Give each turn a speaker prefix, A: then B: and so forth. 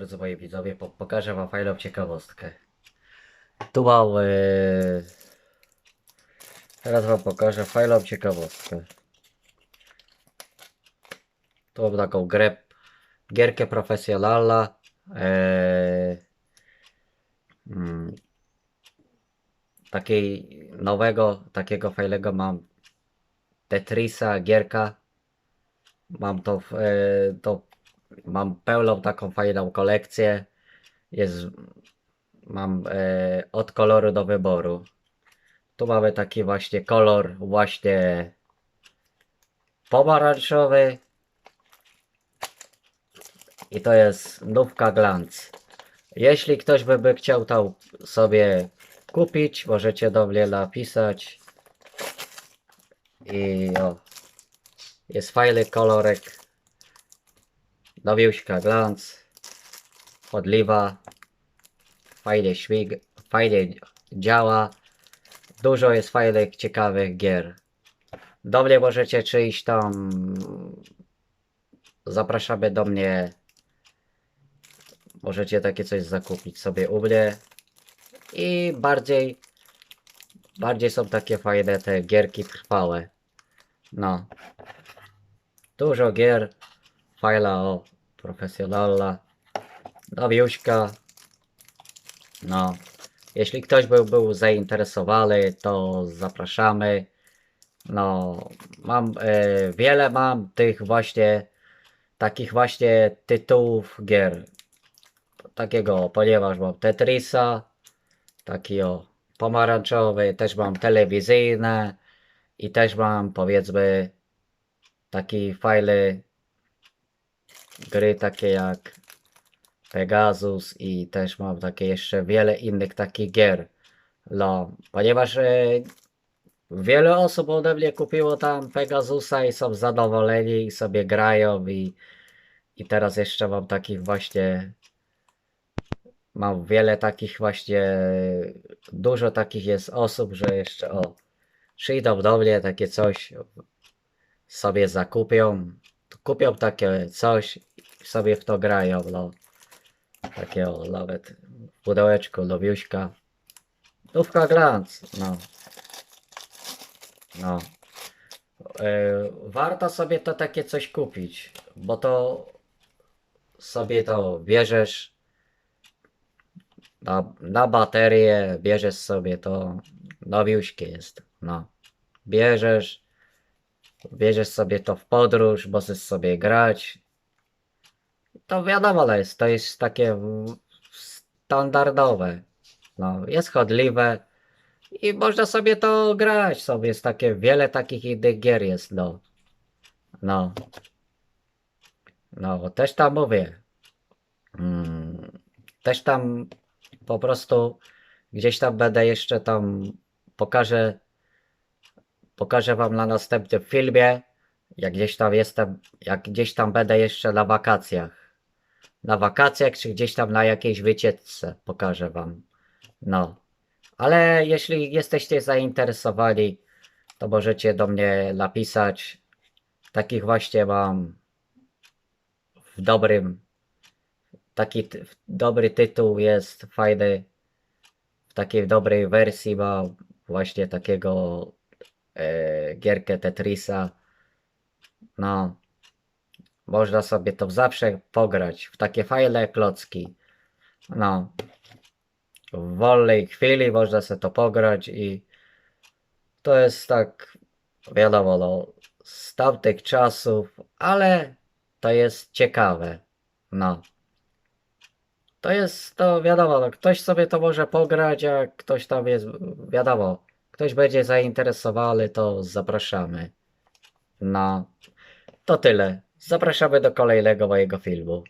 A: drodzy moi widzowie, po, pokażę wam fajną ciekawostkę. Tu mam... Yy... Teraz wam pokażę fajną ciekawostkę. Tu mam taką grę, gierkę profesjonalna. Yy... Mm. Takiej nowego, takiego fajnego mam Tetrisa, gierka. Mam to, e, to mam pełną taką fajną kolekcję. Jest, mam e, od koloru do wyboru. Tu mamy taki właśnie kolor właśnie pomarańczowy. I to jest nówka glans. Jeśli ktoś by, by chciał to sobie kupić, możecie do mnie napisać. I o, jest fajny kolorek. Nowiuśka glans. Odliwa. Fajnie śmig, fajnie działa. Dużo jest fajnych, ciekawych gier. Do mnie możecie przyjść tam. Zapraszamy do mnie. Możecie takie coś zakupić sobie u mnie. I bardziej. Bardziej są takie fajne te gierki trwałe. No. Dużo gier. Fajna o profesjonalna. Nowiuśka. No. Jeśli ktoś był, był zainteresowany, to zapraszamy. No, mam e, wiele mam tych właśnie takich właśnie tytułów gier. Takiego, ponieważ mam Tetrisa, taki o pomarańczowy, też mam telewizyjne i też mam powiedzmy taki fajny gry takie jak Pegasus i też mam takie jeszcze wiele innych takich gier. No, ponieważ e, wiele osób ode mnie kupiło tam Pegasusa i są zadowoleni i sobie grają i, i teraz jeszcze mam takich właśnie mam wiele takich właśnie dużo takich jest osób, że jeszcze o przyjdą do mnie takie coś sobie zakupią kupią takie coś i sobie w to grają no. Takie o, nawet w pudełeczku nowiuśka nówka glans no. No. E, warto sobie to takie coś kupić bo to sobie to bierzesz na, na baterię bierzesz sobie to nowiuśkie jest no. Bierzesz bierzesz sobie to w podróż możesz sobie grać. To wiadomo to jest to jest takie standardowe. No jest chodliwe i można sobie to grać. Sobie jest takie wiele takich innych gier jest no. No. No też tam mówię. Mm, też tam po prostu gdzieś tam będę jeszcze tam pokażę pokażę wam na następnym filmie jak gdzieś tam jestem jak gdzieś tam będę jeszcze na wakacjach. Na wakacjach czy gdzieś tam na jakiejś wycieczce pokażę wam. No. Ale jeśli jesteście zainteresowani to możecie do mnie napisać. Takich właśnie mam w dobrym taki dobry tytuł jest fajny. W takiej dobrej wersji ma właśnie takiego gierkę Tetrisa. No można sobie to zawsze pograć w takie fajne klocki. No w wolnej chwili można sobie to pograć i to jest tak wiadomo no z tamtych czasów ale to jest ciekawe. No. To jest, to wiadomo, no, ktoś sobie to może pograć, a ktoś tam jest, wiadomo, ktoś będzie zainteresowany, to zapraszamy. No, to tyle. Zapraszamy do kolejnego mojego filmu.